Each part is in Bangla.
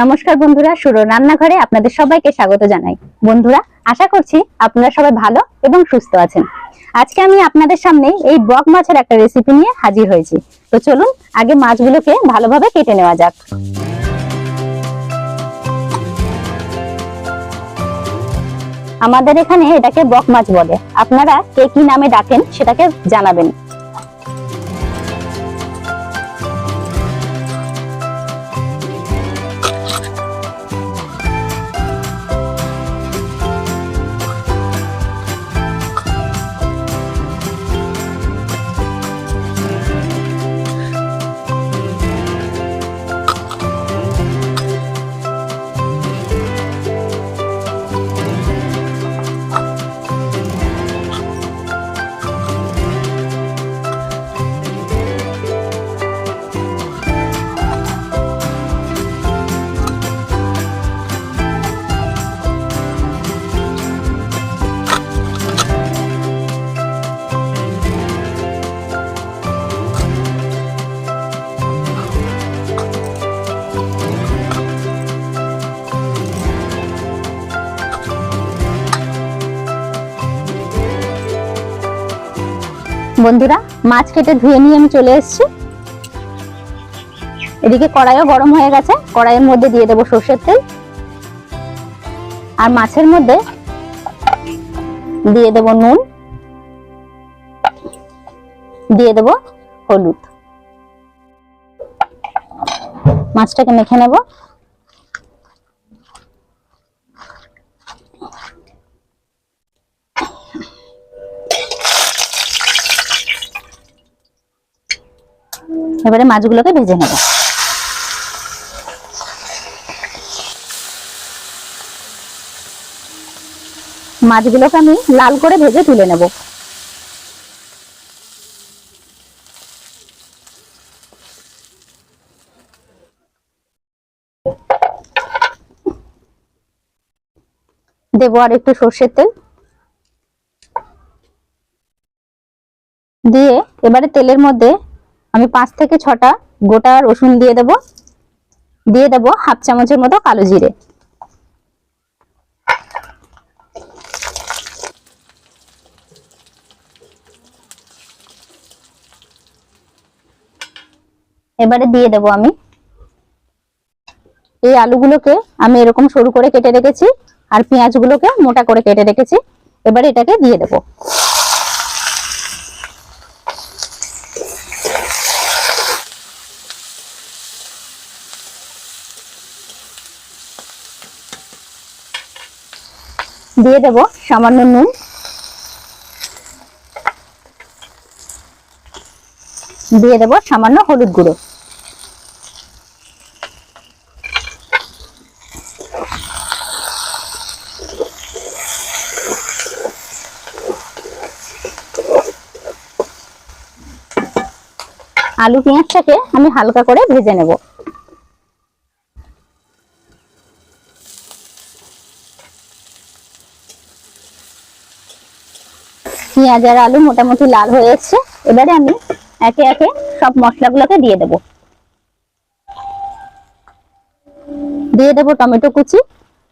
নমস্কার বন্ধুরা সুর রান্নাঘরে আপনাদের সবাইকে স্বাগত জানাই। বন্ধুরা, আশা করছি আপনারা সবাই ভালো এবং সুস্থ আছেন। আজকে আমি আপনাদের সামনে এই বক মাছের একটা রেসিপি নিয়ে হাজির হয়েছি। তো চলুন, আগে মাছগুলোকে ভালোভাবে কেটে নেওয়া যাক। আমাদের এখানে এটাকে বক মাছ বলে। আপনারা কে কি নামে ডাকেন সেটাকে জানাবেন। বন্ধুরা, মাছ কেটে ধুয়ে নিয়ে আমি চলে এসেছি। এদিকে কড়াইও গরম হয়ে গেছে, কড়াইয়ের মধ্যে দিয়ে দেবো সর্ষের তেল। আর মাছের মধ্যে দিয়ে দেবো নুন, দিয়ে দেবো হলুদ। মাছটাকে মেখে নেব। এবারে মাছগুলোকে ভেজে নেব। মাছগুলোকে আমি লাল করে ভেজে তুলে নেব। দেবো আর একটু সর্ষের তেল। দিয়ে এবারে তেলের মধ্যে আমি পাঁচ থেকে ছটা গোটা রসুন দিয়ে দেব। দিয়ে দেব হাফ চামচের মতো কালো জিরে। এবারে দিয়ে দেব আমি। এই আলুগুলোকে আমি এরকম সরু করে কেটে রেখেছি আর পেঁয়াজগুলোকে মোটা করে কেটে রেখেছি। এবারে এটাকে দিয়ে দেবো। দিয়ে দেব সামান্য নুন। দিয়ে দেব সামান্য হলুদ গুঁড়ো। আলু পেঁয়াজটাকে আমি হালকা করে ভেজে নেব। পেঁয়াজ আর আলু মোটামুটি লাল হয়ে এসছে। এবারে আমি একে একে সব মশলাগুলোকে দিয়ে দেব। দিয়ে দেব টমেটো কুচি,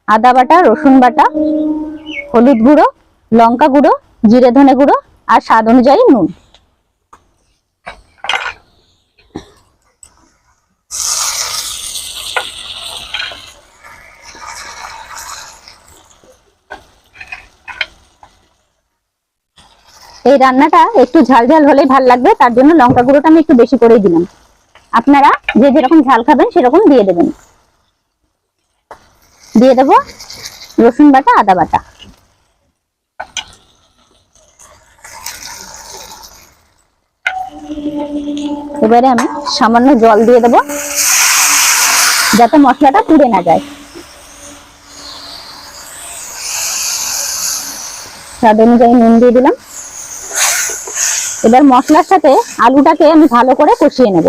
আদা বাটা, রসুন বাটা, হলুদ গুঁড়ো, লঙ্কা গুঁড়ো, জিরে ধনে গুঁড়ো আর স্বাদ অনুযায়ী নুন। এই রান্নাটা একটু ঝাল ঝাল হলেই ভালো লাগবে, তার জন্য লঙ্কা গুঁড়োটা আমি একটু বেশি করেই দিলাম। আপনারা যে যেরকম ঝাল খাবেন সেরকম দিয়ে দেবেন। দিয়ে দেবো রসুন বাটা, আদা বাটা। এবারে আমি সামান্য জল দিয়ে দেবো, যাতে মশলাটা পুড়ে না যায়। স্বাদ অনুযায়ী নুন দিয়ে দিলাম। এবার মশলার সাথে আলুটাকে আমি ভালো করে কষিয়ে নেব।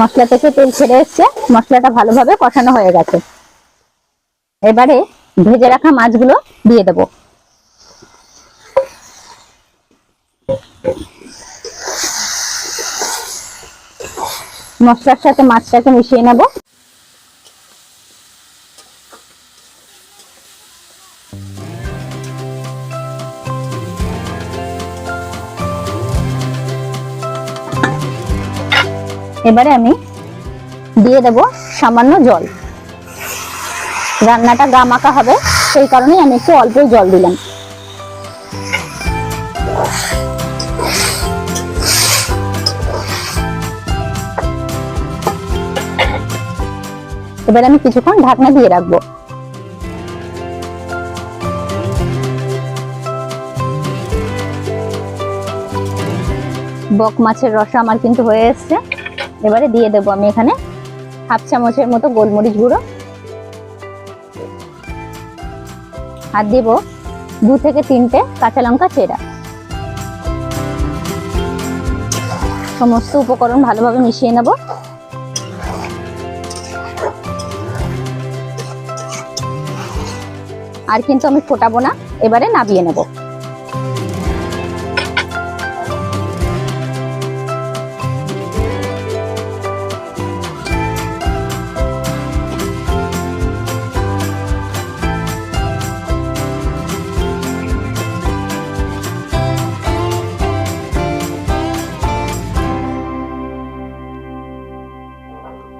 মশলা থেকে তেল ছেড়ে এসছে, মশলাটা ভালোভাবে কষানো হয়ে গেছে। এবারে ভেজে রাখা মাছগুলো দিয়ে দেব। মশলার সাথে মাছটাকে মিশিয়ে নেব। এবারে আমি দিয়ে দেব সামান্য জল। রান্নাটা গা মাখা হবে, সেই কারণেই আমি একটু অল্পই জল দিলাম। এবার আমি কিছুক্ষণ ঢাকনা দিয়ে রাখব। বক মাছের রসা আমার কিন্তু হয়ে এসছে। এবারে দিয়ে দেবো আমি এখানে হাফ চামচের মতো গোলমরিচ গুঁড়ো। আর দেব দু থেকে তিনটে কাঁচা লঙ্কা চেরা। সমস্ত উপকরণ ভালোভাবে মিশিয়ে নেব। আর কিন্তু আমি ফোটাবো না, এবারে নাবিয়ে নেব।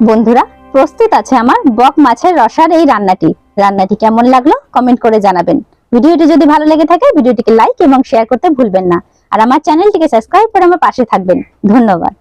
বন্ধুরা, প্রস্তুত আছে আমার বক মাছের রসার এই রান্নাটি। রান্নাটি কেমন লাগল কমেন্ট করে জানাবেন। ভিডিওটি যদি ভালো লেগে থাকে, ভিডিওটিকে লাইক এবং শেয়ার করতে ভুলবেন না। আর আমার চ্যানেলটিকে সাবস্ক্রাইব করে আমার পাশে থাকবেন। ধন্যবাদ।